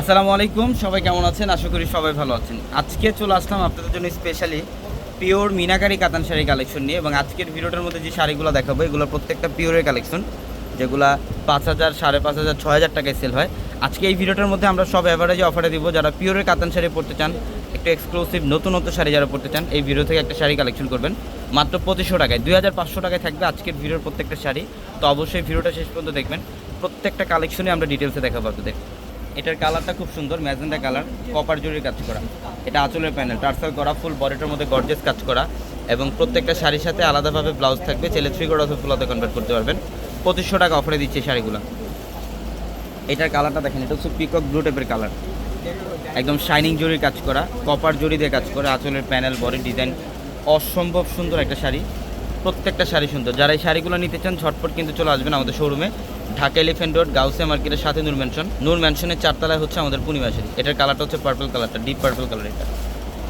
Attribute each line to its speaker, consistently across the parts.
Speaker 1: আসসালামু আলাইকুম, সবাই কেমন আছেন? আশা করি সবাই ভালো আছেন। আজকে চলে আসলাম আপনাদের জন্য স্পেশালি পিওর মিনাকারি কাতান শাড়ি কালেকশন নিয়ে এবং আজকের ভিডিওটার মধ্যে যে শাড়িগুলো দেখাবো, এগুলো প্রত্যেকটা পিওরের কালেকশন যেগুলো পাঁচ হাজার, সাড়ে পাঁচ হাজার, ছয় হাজার টাকায় সেল হয়। আজকে এই ভিডিওটার মধ্যে আমরা সব অ্যাভারেজে অফারে দিব। যারা পিওরের কাতান শাড়ি পড়তে চান একটু এক্সক্লুসিভ নতুন নতুন শাড়ি যারা পড়তে চান, এই ভিডিও থেকে একটা শাড়ি কালেকশন করবেন। মাত্র পঁচিশশো টাকায়, দুই হাজার পাঁচশো টাকায় থাকবে আজকের ভিডিওর প্রত্যেকটা শাড়ি। তো অবশ্যই ভিডিওটা শেষ পর্যন্ত দেখবেন। প্রত্যেকটা কালেকশনে আমরা ডিটেলসে দেখাবো আপনাদের। এটার কালারটা খুব সুন্দর ম্যাজেন্ডা কালার কপার জরির কাজ করা। এটা আঁচলের প্যানেল টার্সাল করা ফুল বডিটার মধ্যে গর্জেস কাজ করা। এবং প্রত্যেকটা শাড়ির সাথে আলাদাভাবে ব্লাউজ থাকবে, ছেলে থ্রি কোড অথবা ফুলাতে কনভার্ট করতে পারবেন। পঁচিশশো টাকা অফারে দিচ্ছে শাড়িগুলো। এটার কালারটা দেখেন, এটা হচ্ছে পিকক ব্লু টাইপের কালার একদম শাইনিং জরির কাজ করা কপার জরি দিয়ে কাজ করা, আঁচলের প্যানেল বডি ডিজাইন অসম্ভব সুন্দর একটা শাড়ি, প্রত্যেকটা শাড়ি সুন্দর। যারা এই শাড়িগুলো নিতে চান, ঝটপট কিন্তু চলে আসবেন আমাদের শোরুমে ঢাকা এলিফেন্ট রোড গাউসে মার্কেটের সাথে নূর ম্যানশন নূর ম্যানশনের চারতলায় হচ্ছে আমাদের পূর্ণিমা শাড়ি। এটার কালারটা হচ্ছে পার্পল কালারটা ডিপ পার্পল কালার এটা।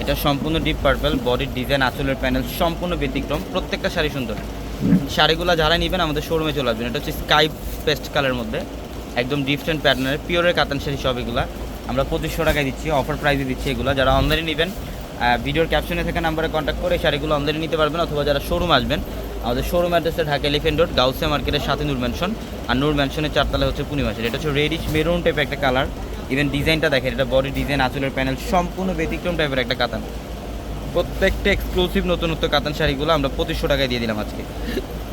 Speaker 1: এটা সম্পূর্ণ ডিপ পার্পল বডির ডিজাইন আঁচলের প্যানেল সম্পূর্ণ ব্যতিক্রম, প্রত্যেকটা শাড়ি সুন্দর। শাড়িগুলো যারা নেবেন, আমাদের শোরুমে চলে আসবেন। এটা হচ্ছে স্কাই পেস্ট কালারের মধ্যে। একদম ডিফারেন্ট প্যাটার্নের পিওরের কাতান শাড়ি সব এগুলা। আমরা পঁচিশশো টাকায় দিচ্ছি অফার প্রাইসে দিচ্ছি এগুলো। যারা অনলাইনে নেবেন ভিডিওর ক্যাপশনে থাকা নাম্বারে কন্ট্যাক্ট করে শাড়িগুলো অনলাইনে নিতে পারবেন, অথবা যারা শোরুম আসবেন, আমাদের শোরুম অ্যাড্রেসে ঢাকা এলিফেন্ট রোড গাউসিয়া মার্কেটের সাথে নূর ম্যানশন আর নূর ম্যানশনের চারতলা হচ্ছে পূর্ণিমা শাড়ি এটা হচ্ছে রেডিশ মেরুন টাইপের একটা কালার ইভেন ডিজাইনটা দেখেন, এটা বডি ডিজাইন আঁচলের প্যানেল সম্পূর্ণ ব্যতিক্রম টাইপের একটা কাতান। প্রত্যেকটা এক্সক্লুসিভ নতুনত্ব কাতান শাড়িগুলো আমরা পঁচিশশো টাকায় দিয়ে দিলাম আজকে।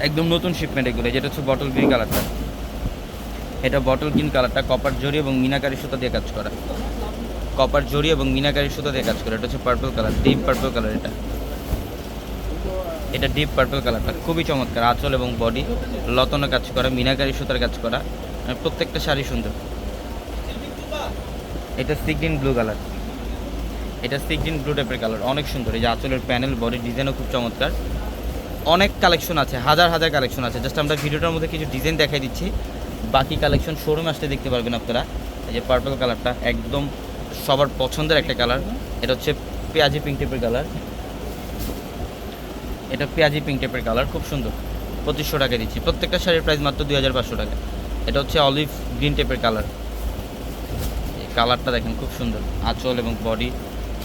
Speaker 1: একদম নতুন শিপমেন্ট এগুলো, যেটা হচ্ছে বটল গ্রিন কালারটা এটা বটল গ্রিন কালারটা কপার জরি এবং মিনাকারি সুতা দিয়ে কাজ করা। কপার জরি এবং মিনাকারি সুতা দিয়ে কাজ করা। এটা হচ্ছে purple colour deep purple colour এটা। এটা ডিপ পার্পল কালারটা খুবই চমৎকার, আঁচল এবং বডি লতনে কাজ করা, মিনাকারি সুতার কাজ করা। মানে প্রত্যেকটা শাড়ি সুন্দর। এটা সিগ্রিন ব্লু কালার এটা সিগ্রিন ব্লু টাইপের কালার অনেক সুন্দর। এই যে আঁচলের প্যানেল বডি ডিজাইনও খুব চমৎকার। অনেক কালেকশন আছে, হাজার হাজার কালেকশন আছে। জাস্ট আমরা ভিডিওটার মধ্যে কিছু ডিজাইন দেখাই দিচ্ছি। বাকি কালেকশন শোরুমে আসতে দেখতে পারবেন আপনারা। এই যে পার্পল কালারটা একদম সবার পছন্দের একটা কালার এটা হচ্ছে পেঁয়াজি পিঙ্ক টাইপের কালার এটা পেঁয়াজি পিঙ্ক টাইপের কালার খুব সুন্দর। পঁচিশশো টাকা দিচ্ছি। প্রত্যেকটা শাড়ির প্রাইস মাত্র দুই হাজার পাঁচশো টাকা। এটা হচ্ছে অলিভ গ্রিন টাইপের কালার কালারটা দেখেন, খুব সুন্দর। আঁচল এবং বডি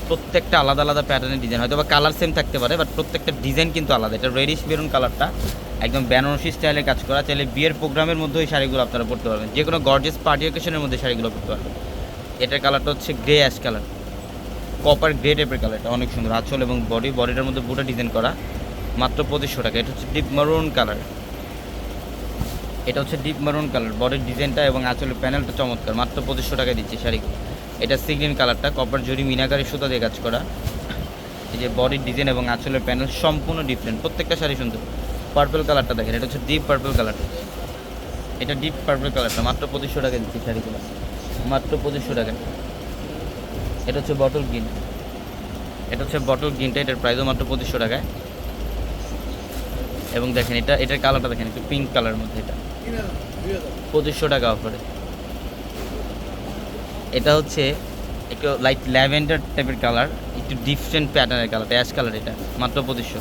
Speaker 1: প্রত্যেকটা আলাদা আলাদা প্যাটার্নের ডিজাইন হয়তো বা কালার সেম থাকতে পারে বাট প্রত্যেকটা ডিজাইন কিন্তু আলাদা। এটা রেডিশ বেরুন কালারটা একদম বেনারসি স্টাইলে কাজ করা, চাইলে বিয়ের প্রোগ্রামের মধ্যে ওই শাড়িগুলো আপনারা পড়তে পারবেন। যে কোনো গর্জেস পার্টি অকেশনের মধ্যে শাড়িগুলো পড়তে পারবেন। এটার কালারটা হচ্ছে grey ash colour copper grey টাইপের কালারটা অনেক সুন্দর। আঁচল এবং বডি বডিটার মধ্যে বুটা ডিজাইন করা, মাত্র পঁচিশশো টাকা। এটা হচ্ছে ডিপ মারুন কালার এটা হচ্ছে ডিপ মারুন কালার বডির ডিজাইনটা এবং আঁচলের প্যানেলটা চমৎকার। মাত্র পঁচিশশো টাকায় দিচ্ছে শাড়িগুলো এটা সিগ্রিন কালারটা কপার জরি, মিনাকারি, সুতা দিয়ে কাজ করা। এই যে বডির ডিজাইন এবং আঁচলের প্যানেল সম্পূর্ণ ডিফারেন্ট প্রত্যেকটা শাড়ি সুন্দর। পার্পল কালারটা দেখেন, এটা হচ্ছে ডিপ পার্পল কালারটা এটা ডিপ পার্পল কালারটা মাত্র পঁচিশশো টাকা দিচ্ছি শাড়িগুলো মাত্র পঁচিশশো টাকা। এটা হচ্ছে বটল গ্রিন এটা হচ্ছে বটল গ্রিনটা এটার প্রাইসও মাত্র পঁচিশশো টাকায়। এবং দেখেন এটা, এটার কালারটা দেখেন, একটু পিঙ্ক কালারের মধ্যে এটা। পঁচিশশো টাকা অফারে এটা হচ্ছে একটু লাইট ল্যাভেন্ডার টাইপের কালার একটু ডিফারেন্ট প্যাটার্নের কালার অ্যাশ কালার এটা, মাত্র পঁচিশশো।